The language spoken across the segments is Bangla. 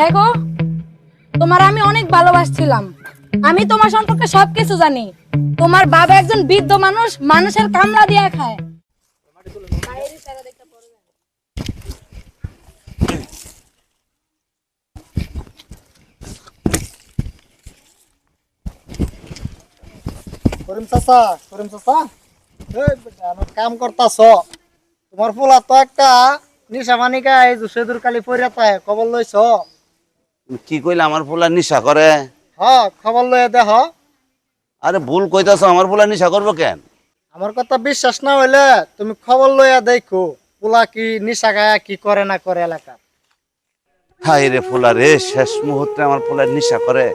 দেখো, তোমার আমি অনেক ভালোবাসছিলাম। আমি তোমার সম্পর্কে সবকিছু জানি। তোমার বাবা একজন বৃদ্ধ মানুষ, মানুষের কামলা দিয়া খায়। কাম তোমার তো একটা নিশা মানিকা, এই যে সেদুর কালি তাই খবর লইছ। কি কইলে আমার পোলা নিশা করে? হ খবর লইয়া দেহ আরে ভুল কইতাছ আমার পোলা নিশা করব কেন? আমার কথা বিশ্বাস না হইলে তুমি খবর লইয়া দেখো পোলা কি নিশা গায়া কি করে না করে এলাকা হাই রে পোলা রে শেষ মুহূর্তে আমার পোলা নিশা করে।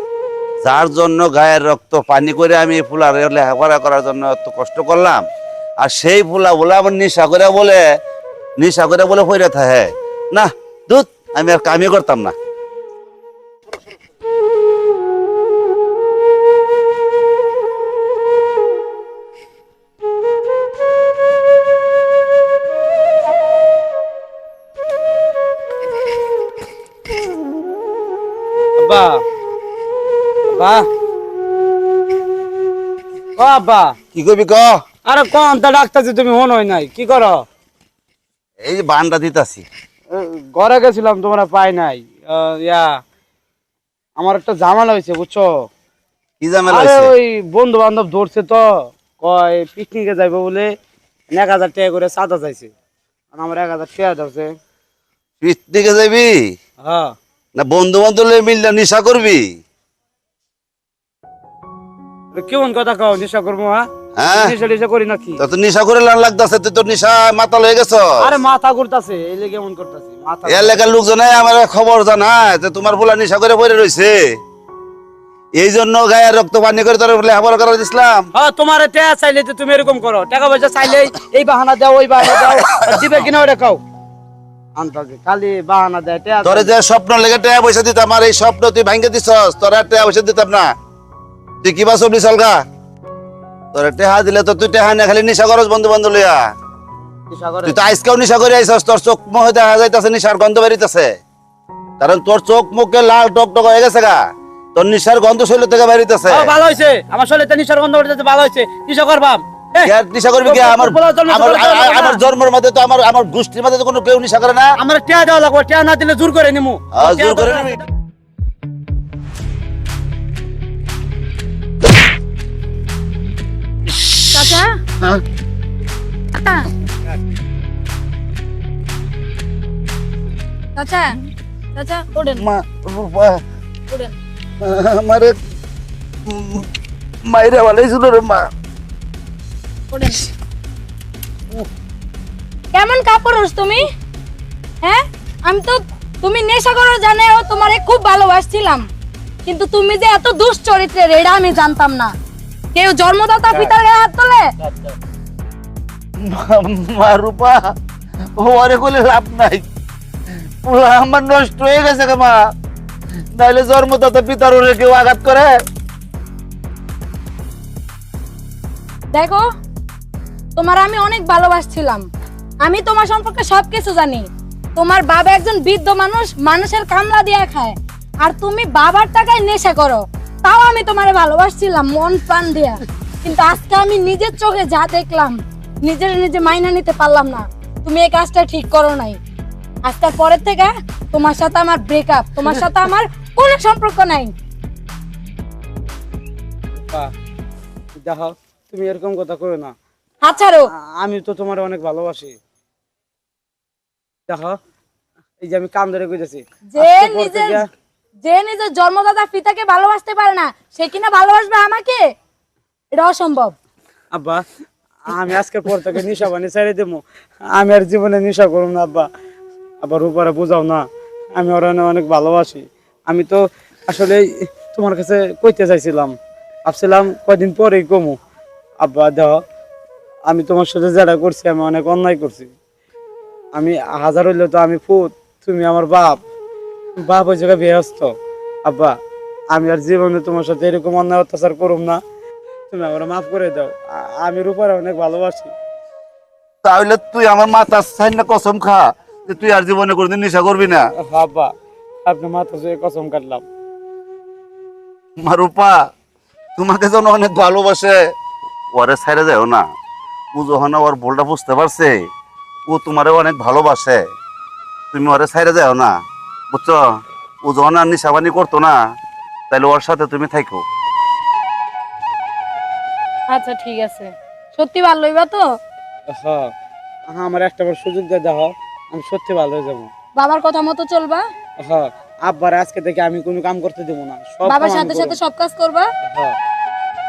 যার জন্য গায়ের রক্ত পানি করে আমি পোলার লেখাপড়া করার জন্য এত কষ্ট করলাম আর সেই ফুলা বলে আমার নিশা করে বলে নিশা করে বলে হইরে থাকে। না দুধ আমি আর কামই করতাম না। আব্বা আব্বা ও আব্বা। কি করবি ক? আরে কোন তা ডাকতেছি তুমি নাই। কি করো? এই যে দিতাছি। ঘরে গেছিলাম তোমরা পাই নাই। ইয়া আমার একটা ঝামেলা হয়েছে বুঝছ? কি ঝামেলা হয়েছে? ওই বন্ধু বান্ধব ধরছে তো। কয় পিকনিকে যাইবো বলে এক হাজার টাকা করে চাঁদা চাইছে। আর আমার এক হাজার টাকা দাওছে পিকনিকে যাবি? হ্যাঁ। না বন্ধু বান্ধব মিললে নিশা করবি? কেমন কথা কও নেশা করব হ্যাঁ? হ্যাঁ। নেশা করি নাকি? তো নিশা করে লাল লাগতাছে তুই তো নিশা মাতাল গেছ আরে মাথা ঘুরতাছে এই যে কেমন করতেছে মাথা এলাকার লোকজনে আমার খবর জানায় যে তোমার নিশা করে পড়ে রয়েছে এই জন্য রক্ত পানি করে তোর লেখাপড়া করা দিছিলাম। হ্যাঁ তোমার টাকা চাইলে তুমি এরকম করো টাকা পয়সা চাইলে এই বাহানা দাও ওই বাহানা দাও দিবে কিনা ওটা আন্তাজে খালি বাহানা দেয় তোরে যে স্বপ্ন লেগে টাকা পয়সা দিতাম আর এই স্বপ্ন তুই ভাঙ্গে দিছস তোর আর টাকা পয়সা দিতাম না। তুই কিবা সবজি চলগা তোর টেহা দিলে তো তুই টেহা না খালি নিশা করস বন্ধু বান্ধব লইয়া নেশা করে। তুই তো আজকেও নিশা করে আইসস তোর চোখ মুখে দেখা যাইতাছে নিশার গন্ধ বেরিতেছে। কারণ তোর চোখ মুখে লাল টক টক হয়ে গেছে গা তোর নিশার গন্ধ শৈল থেকে বেরিতেছে। ভালো হয়েছে আমার শরীরে নিশার গন্ধ ভালো হয়েছে নেশা করবাম। কে নিশা করবি কি? আমার বলার জন্য আমার বলার জন্য আমার না। জন্মের মধ্যে তো আমার আমার গোষ্ঠীর মধ্যে তো কোনো কেউ নিশা করে না? আমার টাকা দেওয়া লাগবে টাকা না দিলে জোর করে নিমু। জোর করে নিবি। চাচা? হ্যাঁ? চাচা চাচা চাচা ওঠেন। মা ওঠেন। আমারে মাইরে ভালোইছিল রে মা। কেমন কাপড় তুমি? হ্যাঁ? আমি তো তুমি নেশা করো জানে ও তোমারে খুব ভালোবাসছিলাম। কিন্তু তুমি যে এত দুশ্চরিত্রের এটা আমি জানতাম না। কেউ জন্মদাতা পিতার গায়ে হাত তোলে? মা- রূপা ওরে কোলে লাভ নাই। পুরা আমার নষ্ট হয়ে গেছে রে মা। নাইলে জন্মদাতা পিতার ওরে কেউ আঘাত করে? দেখো তোমার আমি অনেক ভালোবাসছিলাম। আমি তোমার সম্পর্কে সবকিছু জানি। তোমার বাবা একজন বৃদ্ধ মানুষ, মানুষের কামলা দিয়ে খায়। আর তুমি বাবার টাকায় নেশা করো। তাও আমি তোমারে ভালোবাসছিলাম, মন প্রাণ দিয়া। কিন্তু আজকে আমি নিজের চোখে যা দেখলাম, নিজের নিজে মাইনা নিতে পারলাম না। তুমি এই কাজটা ঠিক করো নাই। আজকের পরের থেকে তোমার সাথে আমার ব্রেকআপ তোমার সাথে আমার কোনো সম্পর্ক নাই। দেখো তুমি এরকম কথা করো না। হাত ছাড়ো। আমি তো তোমার অনেক ভালোবাসি। দেখো এই যে আমি কান ধরে কইতেছি। যে নিজের যে নিজের জন্মদাতা পিতাকে ভালোবাসতে পারে না সে কিনা ভালোবাসবে আমাকে? এটা অসম্ভব। আব্বা আমি আজকের পর থেকে নিশা পানি ছেড়ে দেবো। আমি আর জীবনে নিশা করব না আব্বা। আবার উপরে বোঝাও না আমি ওরা অনেক ভালোবাসি। আমি তো আসলে তোমার কাছে কইতে চাইছিলাম। ভাবছিলাম কয়দিন পরেই কমু। আব্বা দেহ আমি তোমার সাথে যেটা করছি আমি অনেক অন্যায় করছি। আমি হাজার হইলে তো আমি ফুট তুমি আমার বাপ। বাপ ওই জায়গায় ব্যস্ত। আব্বা আমি আর জীবনে তোমার সাথে এরকম অন্যায় অত্যাচার করুম না। তুমি আমার মাফ করে দাও। আমি রূপারে অনেক ভালোবাসি। তাহলে তুই আমার মাথা সাইন না কসম খা। যে তুই আর জীবনে কোনদিন নেশা করবি না। আব্বা আপনি মাথা ছুঁয়ে কসম কাটলাম। রূপা তোমাকে যেন অনেক ভালোবাসে। ওরে ছাইরে যাও না। ও যখন ওর ভুলটা বুঝতে পারছে? ও তোমারে অনেক ভালোবাসে। তুমি ওরে ছাইরে যাও না বুঝছ? ও যখন আর নিশাবানি করতো না তাহলে ওর সাথে তুমি থাকো আচ্ছা ঠিক আছে। সত্যি ভালো হইবা তো? হ্যাঁ। আমার একটা বার সুযোগ দিয়ে দাও আমি সত্যি ভালো হয়ে যাব। বাবার কথা মতো চলবা? হ্যাঁ। আব্বার আজকে থেকে আমি কোনো কাম করতে দেবো না সব বাবার সাথে সাথে সব কাজ করবা? হ্যাঁ।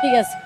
ঠিক আছে।